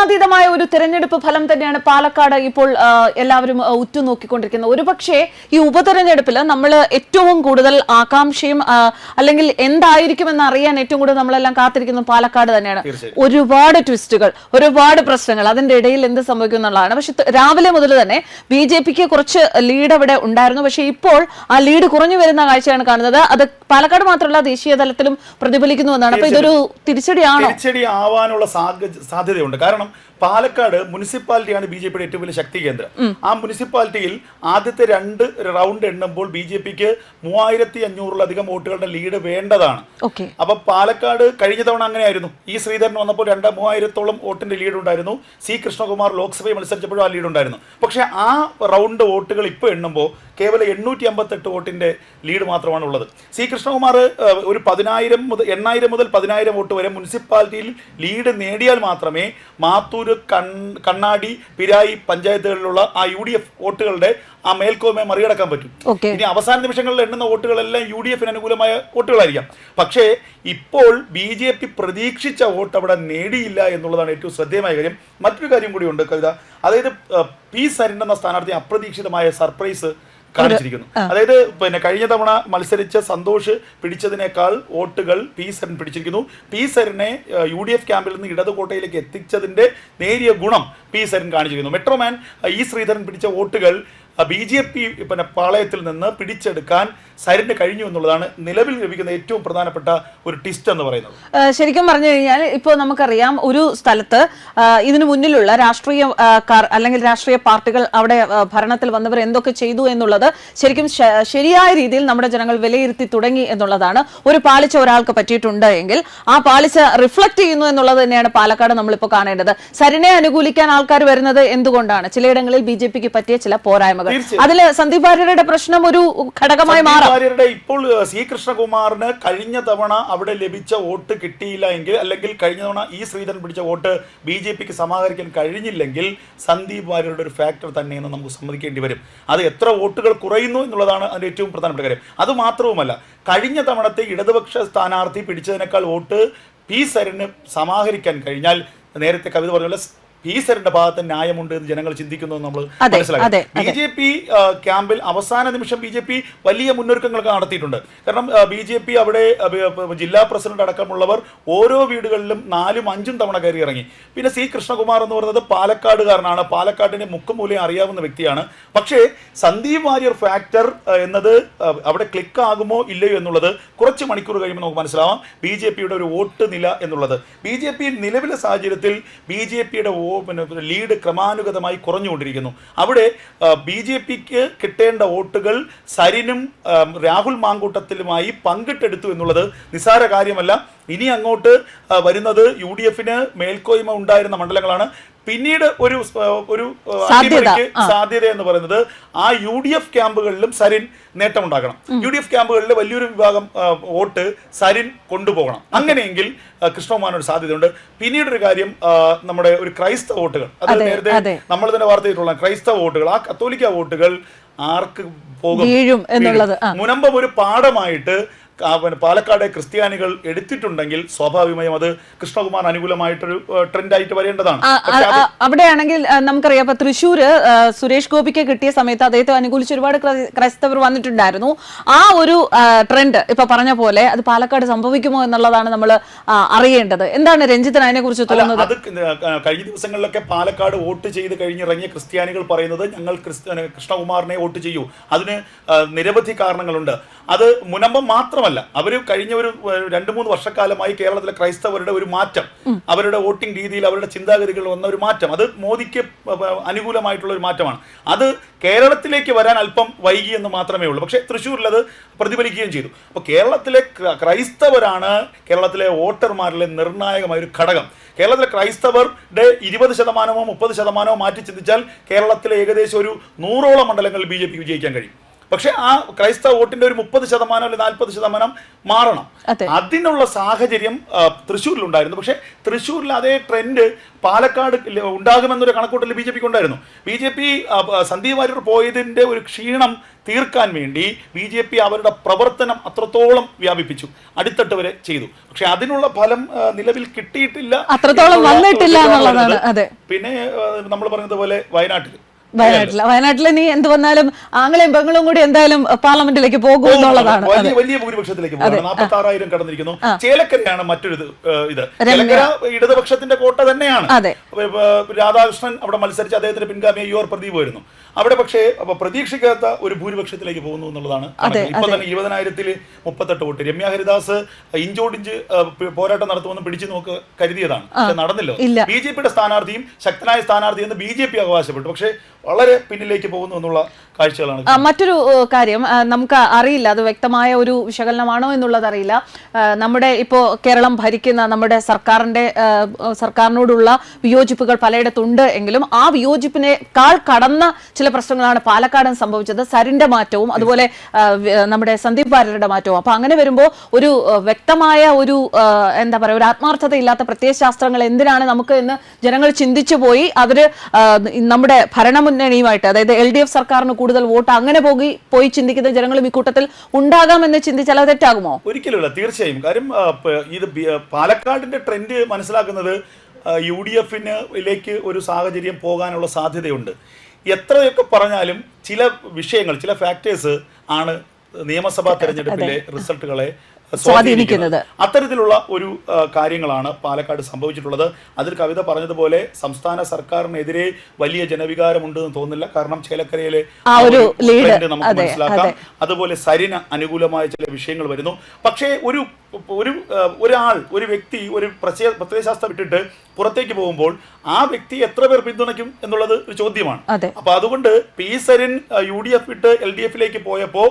പ്രവചനാതീതമായ ഒരു തെരഞ്ഞെടുപ്പ് ഫലം തന്നെയാണ് പാലക്കാട് ഇപ്പോൾ എല്ലാവരും ഉറ്റുനോക്കിക്കൊണ്ടിരിക്കുന്നത്. ഒരുപക്ഷെ ഈ ഉപതെരഞ്ഞെടുപ്പിൽ നമ്മൾ ഏറ്റവും കൂടുതൽ ആകാംക്ഷയും അല്ലെങ്കിൽ എന്തായിരിക്കുമെന്ന് അറിയാൻ ഏറ്റവും കൂടുതൽ നമ്മളെല്ലാം കാത്തിരിക്കുന്നത് പാലക്കാട് തന്നെയാണ്. ഒരുപാട് ട്വിസ്റ്റുകൾ ഒരുപാട് പ്രശ്നങ്ങൾ അതിന്റെ ഇടയിൽ എന്ത് സംഭവിക്കും എന്നുള്ളതാണ്. പക്ഷെ രാവിലെ മുതൽ തന്നെ ബി ജെ പിക്ക് കുറച്ച് ലീഡ് അവിടെ ഉണ്ടായിരുന്നു. പക്ഷെ ഇപ്പോൾ ആ ലീഡ് കുറഞ്ഞു വരുന്ന കാഴ്ചയാണ് കാണുന്നത്. അത് പാലക്കാട് മാത്രമല്ല ദേശീയ തലത്തിലും പ്രതിഫലിക്കുന്നു എന്നാണ്. അപ്പൊ ഇതൊരു തിരിച്ചടിയാണോ? തിരിച്ചടി ആവാനുള്ള സാധ്യതയുണ്ട്. കാരണം പാലക്കാട് മുനിസിപ്പാലിറ്റിയാണ് ബി ജെ പിയുടെ ഏറ്റവും വലിയ ശക്തി കേന്ദ്രം. ആ മുനിസിപ്പാലിറ്റിയിൽ ആദ്യത്തെ രണ്ട് റൗണ്ട് എണ്ണുമ്പോൾ ബി ജെ പിക്ക് മൂവായിരത്തി അഞ്ഞൂറിലധികം വോട്ടുകളുടെ ലീഡ് വേണ്ടതാണ്. അപ്പൊ പാലക്കാട് കഴിഞ്ഞ തവണ അങ്ങനെയായിരുന്നു. ഈ ശ്രീധരൻ വന്നപ്പോൾ രണ്ട് മൂവായിരത്തോളം വോട്ടിന്റെ ലീഡ് ഉണ്ടായിരുന്നു. സി കൃഷ്ണകുമാർ ലോക്സഭയിൽ മത്സരിച്ചപ്പോഴും ആ ലീഡ് ഉണ്ടായിരുന്നു. പക്ഷേ ആ റൗണ്ട് വോട്ടുകൾ ഇപ്പോൾ എണ്ണുമ്പോൾ കേവലം എണ്ണൂറ്റി അമ്പത്തെട്ട് വോട്ടിന്റെ ലീഡ് മാത്രമാണ് ഉള്ളത് സി കൃഷ്ണകുമാർ ഒരു പതിനായിരം മുതൽ എണ്ണായിരം മുതൽ പതിനായിരം വോട്ട് വരെ മുനിസിപ്പാലിറ്റിയിൽ ലീഡ് നേടിയാൽ മാത്രമേ മാത്തൂര് കൺ കണ്ണാടി പിരായി പഞ്ചായത്തുകളിലുള്ള ആ യു ഡി എഫ് വോട്ടുകളുടെ ആ മേൽക്കോമയെ മറികടക്കാൻ പറ്റും. ഇനി അവസാന നിമിഷങ്ങളിൽ എണ്ണുന്ന വോട്ടുകളെല്ലാം യു ഡി എഫിന് അനുകൂലമായ വോട്ടുകളായിരിക്കാം. പക്ഷേ ഇപ്പോൾ ബി ജെ പി പ്രതീക്ഷിച്ച വോട്ട് അവിടെ നേടിയില്ല എന്നുള്ളതാണ് ഏറ്റവും ശ്രദ്ധേയമായ കാര്യം. മറ്റൊരു കാര്യം കൂടിയുണ്ട് കവിത. അതായത് പി സരിൻ എന്ന സ്ഥാനാർത്ഥി അപ്രതീക്ഷിതമായ സർപ്രൈസ് കാണിച്ചിരിക്കുന്നു. അതായത് പിന്നെ കഴിഞ്ഞ തവണ മത്സരിച്ച സന്തോഷ് പിടിച്ചതിനേക്കാൾ വോട്ടുകൾ പി സരൻ പിടിച്ചിരിക്കുന്നു. പി സരനെ യു ഡി എഫ് ക്യാമ്പിൽ നിന്ന് ഇടതുകോട്ടയിലേക്ക് എത്തിച്ചതിന്റെ നേരിയ ഗുണം പി സരൻ കാണിച്ചിരിക്കുന്നു. മെട്രോമാൻ ഈ ഇ ശ്രീധരൻ പിടിച്ച വോട്ടുകൾ ബി ജെ പി പിന്നെ പാളയത്തിൽ നിന്ന് പിടിച്ചെടുക്കാൻ സരിന് കഴിഞ്ഞു എന്നുള്ളതാണ് നിലവിൽ ലഭിക്കുന്ന ഏറ്റവും പ്രധാനപ്പെട്ട ഒരു ടിസ്റ്റ് എന്ന് പറയുന്നത്. ശരിക്കും പറഞ്ഞു കഴിഞ്ഞാൽ ഇപ്പോൾ നമുക്കറിയാം ഒരു സ്ഥലത്ത് ഇതിനു മുന്നിലുള്ള രാഷ്ട്രീയ അല്ലെങ്കിൽ രാഷ്ട്രീയ പാർട്ടികൾ അവിടെ ഭരണത്തിൽ വന്നവർ എന്തൊക്കെ ചെയ്തു എന്നുള്ളത് ശരിക്കും ശരിയായ രീതിയിൽ നമ്മുടെ ജനങ്ങൾ വിലയിരുത്തി തുടങ്ങി എന്നുള്ളതാണ്. ഒരു പാളിച്ച ഒരാൾക്ക് പറ്റിയിട്ടുണ്ട് എങ്കിൽ ആ പാളിച്ച റിഫ്ലക്ട് ചെയ്യുന്നു എന്നുള്ളത് തന്നെയാണ് പാലക്കാട് നമ്മളിപ്പോൾ കാണേണ്ടത്. സരിനെ അനുകൂലിക്കാൻ ആൾക്കാർ വരുന്നത് എന്തുകൊണ്ടാണ്? ചിലയിടങ്ങളിൽ ബി പറ്റിയ ചില പോരായ്മകൾ തീർച്ചയായും. അതിൽ സന്ദീപ് വാര്യരുടെ പ്രശ്നം ഒരു ഘടകമായി മാറും. വാര്യരുടെ ഇപ്പോൾ സി കൃഷ്ണകുമാറിന് കഴിഞ്ഞ തവണ അവിടെ ലഭിച്ച വോട്ട് കിട്ടിയില്ല എങ്കിൽ അല്ലെങ്കിൽ കഴിഞ്ഞ തവണ ഈ ശ്രീധരൻ പിടിച്ച വോട്ട് ബി ജെ പിക്ക് സമാഹരിക്കാൻ കഴിഞ്ഞില്ലെങ്കിൽ സന്ദീപ് വാര്യരുടെ ഒരു ഫാക്ടർ തന്നെയെന്ന് നമുക്ക് സമ്മതിക്കേണ്ടി വരും. അത് എത്ര വോട്ടുകൾ കുറയുന്നു എന്നുള്ളതാണ് അതിന്റെ ഏറ്റവും പ്രധാനപ്പെട്ട കാര്യം. അത് മാത്രവുമല്ല കഴിഞ്ഞ തവണത്തെ ഇടതുപക്ഷ സ്ഥാനാർത്ഥി പിടിച്ചതിനേക്കാൾ വോട്ട് പി സരന് സമാഹരിക്കാൻ കഴിഞ്ഞാൽ നേരത്തെ കവിത പറഞ്ഞ പി സരന്റെ ഭാഗത്ത് ന്യായമുണ്ട് എന്ന് ജനങ്ങൾ ചിന്തിക്കുന്നു നമ്മൾ മനസ്സിലാക്കി ബി ജെ പി ക്യാമ്പിൽ അവസാന നിമിഷം ബി ജെ പി വലിയ മുന്നൊരുക്കങ്ങളൊക്കെ നടത്തിയിട്ടുണ്ട്. കാരണം ബി ജെ പി അവിടെ ജില്ലാ പ്രസിഡന്റ് അടക്കമുള്ളവർ ഓരോ വീടുകളിലും നാലും അഞ്ചും തവണ കയറി ഇറങ്ങി. പിന്നെ സി കൃഷ്ണകുമാർ എന്ന് പറയുന്നത് പാലക്കാടുകാരനാണ്. പാലക്കാടിനെ മുക്കുമൂലയും അറിയാവുന്ന വ്യക്തിയാണ്. പക്ഷേ സന്ദീപ് വാര്യർ ഫാക്ടർ എന്നത് അവിടെ ക്ലിക്ക് ആകുമോ ഇല്ലയോ എന്നുള്ളത് കുറച്ച് മണിക്കൂർ കഴിയുമ്പോൾ നമുക്ക് മനസ്സിലാവാം. ബി ജെ പിയുടെ ഒരു വോട്ട് നില എന്നുള്ളത്. ബി ജെ പി നിലവിലെ സാഹചര്യത്തിൽ ബി ജെ പിയുടെ പിന്നെ ലീഡ് ക്രമാനുഗതമായി കുറഞ്ഞുകൊണ്ടിരിക്കുന്നു. അവിടെ ബി ജെ പിക്ക് കിട്ടേണ്ട വോട്ടുകൾ സരിനും രാഹുൽ മാങ്കൂട്ടത്തിലുമായി പങ്കിട്ടെടുത്തു എന്നുള്ളത് നിസ്സാര കാര്യമല്ല. ഇനി അങ്ങോട്ട് വരുന്നത് യു ഡി എഫിന് മേൽക്കോയ്മ ഉണ്ടായിരുന്ന മണ്ഡലങ്ങളാണ്. പിന്നീട് ഒരു ഒരു അട്ടിമറിക്ക് സാധ്യത എന്ന് പറയുന്നത് ആ യു ഡി എഫ് ക്യാമ്പുകളിലും സരിൻ നേട്ടമുണ്ടാക്കണം യു ഡി എഫ് ക്യാമ്പുകളിലെ വലിയൊരു വിഭാഗം വോട്ട് സരിൻ കൊണ്ടുപോകണം. അങ്ങനെയെങ്കിൽ കൃഷ്ണകുമാറിന് ഒരു സാധ്യതയുണ്ട്. പിന്നീട് ഒരു കാര്യം നമ്മുടെ ഒരു ക്രൈസ്തവ വോട്ടുകൾ. അത് നേരത്തെ നമ്മൾ തന്നെ വാർത്ത ചെയ്തിട്ടുള്ള ക്രൈസ്തവ വോട്ടുകൾ ആ കത്തോലിക്ക വോട്ടുകൾ ആർക്ക് പോകും. മുനമ്പം ഒരു പാഠമായിട്ട് പാലക്കാട് ക്രിസ്ത്യാനികൾ എടുത്തിട്ടുണ്ടെങ്കിൽ സ്വാഭാവികമായും അത് കൃഷ്ണകുമാർ അനുകൂലമായിട്ടൊരു ട്രെൻഡ് ആയിട്ട് വരേണ്ടതാണ്. അവിടെയാണെങ്കിൽ നമുക്കറിയാം ഇപ്പൊ തൃശ്ശൂര് സുരേഷ് ഗോപിക്ക് കിട്ടിയ സമയത്ത് അദ്ദേഹത്തെ അനുകൂലിച്ച് ഒരുപാട് ക്രൈ- ക്രൈസ്തവർ വന്നിട്ടുണ്ടായിരുന്നു. ആ ഒരു ട്രെൻഡ് ഇപ്പൊ പറഞ്ഞ പോലെ അത് പാലക്കാട് സംഭവിക്കുമോ എന്നുള്ളതാണ് നമ്മൾ അറിയേണ്ടത്. എന്താണ് രഞ്ജിത്തിന് അതിനെ കുറിച്ച് തോന്നുന്നത്? അത് കഴിഞ്ഞ ദിവസങ്ങളിലൊക്കെ പാലക്കാട് വോട്ട് ചെയ്ത് കഴിഞ്ഞിറങ്ങിയ ക്രിസ്ത്യാനികൾ പറയുന്നത് ഞങ്ങൾ കൃഷ്ണകുമാറിനെ വോട്ട് ചെയ്യൂ. അതിന് നിരവധി കാരണങ്ങളുണ്ട്. അത് മുനമ്പം മാത്രമല്ല അവർ കഴിഞ്ഞ ഒരു രണ്ട് മൂന്ന് വർഷക്കാലമായി കേരളത്തിലെ ക്രൈസ്തവരുടെ ഒരു മാറ്റം അവരുടെ വോട്ടിംഗ് രീതിയിൽ അവരുടെ ചിന്താഗതികളിൽ വന്ന ഒരു മാറ്റം അത് മോദിക്ക് അനുകൂലമായിട്ടുള്ള ഒരു മാറ്റമാണ്. അത് കേരളത്തിലേക്ക് വരാൻ അല്പം വൈകി എന്ന് മാത്രമേ ഉള്ളൂ. പക്ഷേ തൃശ്ശൂരിൽ അത് പ്രതിഫലിക്കുകയും ചെയ്തു. അപ്പോൾ കേരളത്തിലെ ക്രൈസ്തവരാണ് കേരളത്തിലെ വോട്ടർമാരിലെ നിർണായകമായ ഒരു ഘടകം. കേരളത്തിലെ ക്രൈസ്തവരുടെ ഇരുപത് ശതമാനമോ മുപ്പത് ശതമാനമോ മാറ്റി ചിന്തിച്ചാൽ കേരളത്തിലെ ഏകദേശം ഒരു നൂറോളം മണ്ഡലങ്ങളിൽ ബി ജെ പി വിജയിക്കാൻ കഴിയും. പക്ഷെ ആ ക്രൈസ്തവ വോട്ടിന്റെ ഒരു മുപ്പത് ശതമാനം അല്ലെങ്കിൽ നാൽപ്പത് ശതമാനം മാറണം. അതിനുള്ള സാഹചര്യം തൃശ്ശൂരിൽ ഉണ്ടായിരുന്നു പക്ഷെ തൃശ്ശൂരിൽ അതേ ട്രെൻഡ് പാലക്കാട് ഉണ്ടാകുമെന്നൊരു കണക്കൂട്ടൽ ബി ജെ പിക്ക് ഉണ്ടായിരുന്നു. B J P Sandeep Warrier പോയതിന്റെ ഒരു ക്ഷീണം തീർക്കാൻ വേണ്ടി ബി ജെ പി അവരുടെ പ്രവർത്തനം അത്രത്തോളം വ്യാപിപ്പിച്ചു. അടിത്തട്ട് വരെ ചെയ്തു. പക്ഷെ അതിനുള്ള ഫലം നിലവിൽ കിട്ടിയിട്ടില്ല അത്രത്തോളം വന്നിട്ടില്ല എന്നുള്ളതാണ്. പിന്നെ നമ്മൾ പറഞ്ഞതുപോലെ വയനാട്ടിൽ വയനാട്ടിൽ വയനാട്ടിലെ നീ എന്ത് വന്നാലും ആംഗലേയും ബംഗളും കൂടി എന്തായാലും പാർലമെന്റിലേക്ക് പോകും എന്നുള്ളതാണ്. വലിയ ഭൂരിപക്ഷത്തിലേക്ക് നാൽപ്പത്തി ആറായിരം കടന്നിരിക്കുന്നു. ചേലക്കരയാണ് മറ്റൊരു ഇത്, ഇടതുപക്ഷത്തിന്റെ കോട്ട തന്നെയാണ്. രാധാകൃഷ്ണൻ അവിടെ മത്സരിച്ച് അദ്ദേഹത്തിന്റെ പിൻഗാമിയെ യു ആർ പ്രദീപ് വരുന്നു. അവിടെ പക്ഷേ പ്രതീക്ഷിക്കാത്ത ഒരു ഭൂരിപക്ഷത്തിലേക്ക് പോകുന്നു എന്നുള്ളതാണ് ഇപ്പൊ തന്നെ ഇരുപതിനായിരത്തിൽ മുപ്പത്തെട്ട് വോട്ട്. രമ്യ ഹരിദാസ് ഇഞ്ചോടിഞ്ച് പോരാട്ടം നടത്തുമെന്ന് പിടിച്ചു നോക്ക് കരുതിയതാണ്. പക്ഷെ നടന്നില്ല. ബി ജെ പിയുടെ സ്ഥാനാർത്ഥിയും ശക്തനായ സ്ഥാനാർത്ഥി എന്ന് ബി ജെ പി അവകാശപ്പെട്ടു. പക്ഷേ വളരെ പിന്നിലേക്ക് പോകുന്നു എന്നുള്ള കാഴ്ചകളാണ് മറ്റൊരു കാര്യം നമുക്ക് അറിയില്ല. അത് വ്യക്തമായ ഒരു വിശകലനമാണോ എന്നുള്ളത് അറിയില്ല. നമ്മുടെ ഇപ്പോൾ കേരളം ഭരിക്കുന്ന നമ്മുടെ സർക്കാരിന്റെ സർക്കാരിനോടുള്ള സർക്കാരിനോടുള്ള വിയോജിപ്പുകൾ പലയിടത്തുണ്ട് എങ്കിലും ആ വിയോജിപ്പിനേക്കാൾ കടന്ന ചില പ്രശ്നങ്ങളാണ് പാലക്കാടൻ സംഭവിച്ചത്. സരിന്റെ മാറ്റവും അതുപോലെ നമ്മുടെ സന്ദീപ് വാര്യരുടെ മാറ്റവും. അപ്പൊ അങ്ങനെ വരുമ്പോൾ ഒരു വ്യക്തമായ ഒരു എന്താ പറയുക ഒരു ആത്മാർത്ഥതയില്ലാത്ത പ്രത്യയശാസ്ത്രങ്ങൾ എന്തിനാണ് നമുക്ക് എന്ന് ജനങ്ങൾ ചിന്തിച്ചു പോയി അവർ നമ്മുടെ ഭരണമുന്നണിയുമായിട്ട് അതായത് എൽ ഡി എഫ് സർക്കാരിന് കൂടുതൽ വോട്ട് അങ്ങനെ പോയി പോയി ചിന്തിക്കുന്ന ജനങ്ങളും ഈ കൂട്ടത്തിൽ ഉണ്ടാകാമെന്ന് ചിന്തിച്ചാൽ തെറ്റാകുമോ? ഒരിക്കലുമില്ല തീർച്ചയായും. കാര്യം ഇത് പാലക്കാടിന്റെ ട്രെൻഡ് മനസ്സിലാക്കുന്നത് യു ഡി എഫിനിലേക്ക് ഒരു സാഹചര്യം പോകാനുള്ള സാധ്യതയുണ്ട്. എത്രയൊക്കെ പറഞ്ഞാലും ചില വിഷയങ്ങൾ ചില ഫാക്ടേഴ്സ് ആണ് നിയമസഭാ തെരഞ്ഞെടുപ്പിലെ റിസൾട്ടുകളെ സ്വാധീനിക്കുന്നത്. അത്തരത്തിലുള്ള ഒരു കാര്യങ്ങളാണ് പാലക്കാട് സംഭവിച്ചിട്ടുള്ളത്. അതിൽ കവിത പറഞ്ഞതുപോലെ സംസ്ഥാന സർക്കാരിനെതിരെ വലിയ ജനവികാരമുണ്ട് എന്ന് തോന്നുന്നില്ല. കാരണം ചേലക്കരയിലെ നമുക്ക് മനസ്സിലാക്കാം. അതുപോലെ സരിന അനുകൂലമായ ചില വിഷയങ്ങൾ വരുന്നു. പക്ഷേ ഒരു ഒരു ഒരാൾ ഒരു വ്യക്തി ഒരു പ്രത്യേക പ്രത്യയശാസ്ത്രം വിട്ടിട്ട് പുറത്തേക്ക് പോകുമ്പോൾ ആ വ്യക്തി എത്ര പേർ പിന്തുണയ്ക്കും എന്നുള്ളത് ഒരു ചോദ്യമാണ്. അപ്പൊ അതുകൊണ്ട് P Sarin U D F വിട്ട് എൽ ഡി എഫിലേക്ക് പോയപ്പോ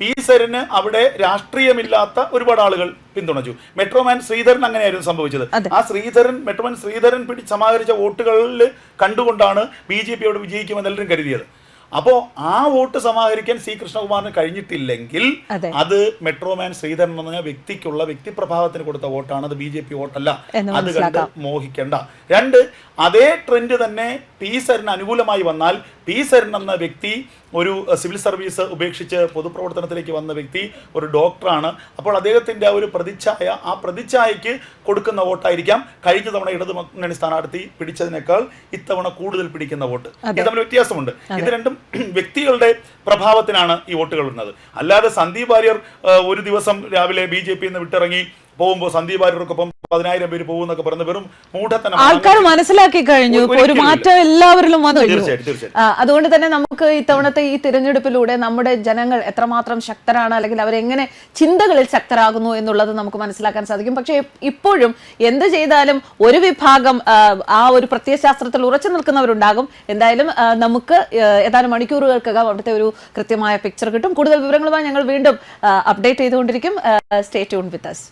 പി സരിന് അവിടെ രാഷ്ട്രീയമില്ലാത്ത ഒരുപാട് ആളുകൾ പിന്തുണച്ചു. മെട്രോമാൻ ശ്രീധരൻ അങ്ങനെയായിരുന്നു സംഭവിച്ചത്. ആ ശ്രീധരൻ മെട്രോമാൻ ശ്രീധരൻ പിടി സമാഹരിച്ച വോട്ടുകളിൽ കണ്ടുകൊണ്ടാണ് ബി ജെ പി അവിടെ വിജയിക്കുമെന്ന് എല്ലാവരും കരുതിയത്. അപ്പോൾ ആ വോട്ട് സമാഹരിക്കാൻ സി കൃഷ്ണകുമാറിന് കഴിഞ്ഞിട്ടില്ലെങ്കിൽ അത്. മെട്രോമാൻ ശ്രീധരൻ എന്ന വ്യക്തിക്കുള്ള വ്യക്തിപ്രഭാവത്തിന് കൊടുത്ത വോട്ടാണ്. അത് ബി ജെ പി വോട്ടല്ല. അത് കണ്ട്. മോഹിക്കേണ്ട. രണ്ട് അതേ ട്രെൻഡ് തന്നെ പി സരന് അനുകൂലമായി വന്നാൽ പി സരൻ എന്ന വ്യക്തി ഒരു സിവിൽ സർവീസ് ഉപേക്ഷിച്ച് പൊതുപ്രവർത്തനത്തിലേക്ക് വന്ന വ്യക്തി ഒരു ഡോക്ടറാണ് അപ്പോൾ അദ്ദേഹത്തിന്റെ ആ ഒരു പ്രതിച്ഛായ ആ പ്രതിച്ഛായക്ക് കൊടുക്കുന്ന വോട്ടായിരിക്കാം. കഴിഞ്ഞ തവണ ഇടതു മുന്നണി സ്ഥാനാർത്ഥി പിടിച്ചതിനേക്കാൾ ഇത്തവണ കൂടുതൽ പിടിക്കുന്ന വോട്ട്. ഇത് തമ്മിൽ വ്യത്യാസമുണ്ട്. ഇത് രണ്ടും വ്യക്തികളുടെ പ്രഭാവത്തിനാണ് ഈ വോട്ടുകൾ വരുന്നത് അല്ലാതെ സന്ദീപ് വാര്യർ ഒരു ദിവസം രാവിലെ ബി ജെ പിന്ന് വിട്ടിറങ്ങി പോകുമ്പോൾ സന്ദീപ് വാര്യർക്കൊപ്പം പതിനായിരം പേര് പോകുന്നൊക്കെ പറയുന്ന വെറും മൂഢത്തനം ആൾക്കാർ മനസ്സിലാക്കി കഴിഞ്ഞു. ഒരു മാറ്റം എല്ലാവരിലും വന്നു അതുകൊണ്ട് തന്നെ നമുക്ക് ഇത്തവണത്തെ ഈ തിരഞ്ഞെടുപ്പിലൂടെ നമ്മുടെ ജനങ്ങൾ എത്രമാത്രം ശക്തരാണ് അല്ലെങ്കിൽ അവരെങ്ങനെ ചിന്തകളിൽ ശക്തരാകുന്നു എന്നുള്ളത് നമുക്ക് മനസ്സിലാക്കാൻ സാധിക്കും. പക്ഷേ ഇപ്പോഴും എന്ത് ചെയ്താലും ഒരു വിഭാഗം ആ, ഒരു പ്രത്യയശാസ്ത്രത്തിൽ ഉറച്ചു നിൽക്കുന്നവരുണ്ടാകും. എന്തായാലും നമുക്ക് ഏതാനും മണിക്കൂറുകൾക്കകം അവിടുത്തെ ഒരു കൃത്യമായ പിക്ചർ കിട്ടും. കൂടുതൽ വിവരങ്ങളുമായി ഞങ്ങൾ വീണ്ടും അപ്ഡേറ്റ് ചെയ്തുകൊണ്ടിരിക്കും. Stay tune with us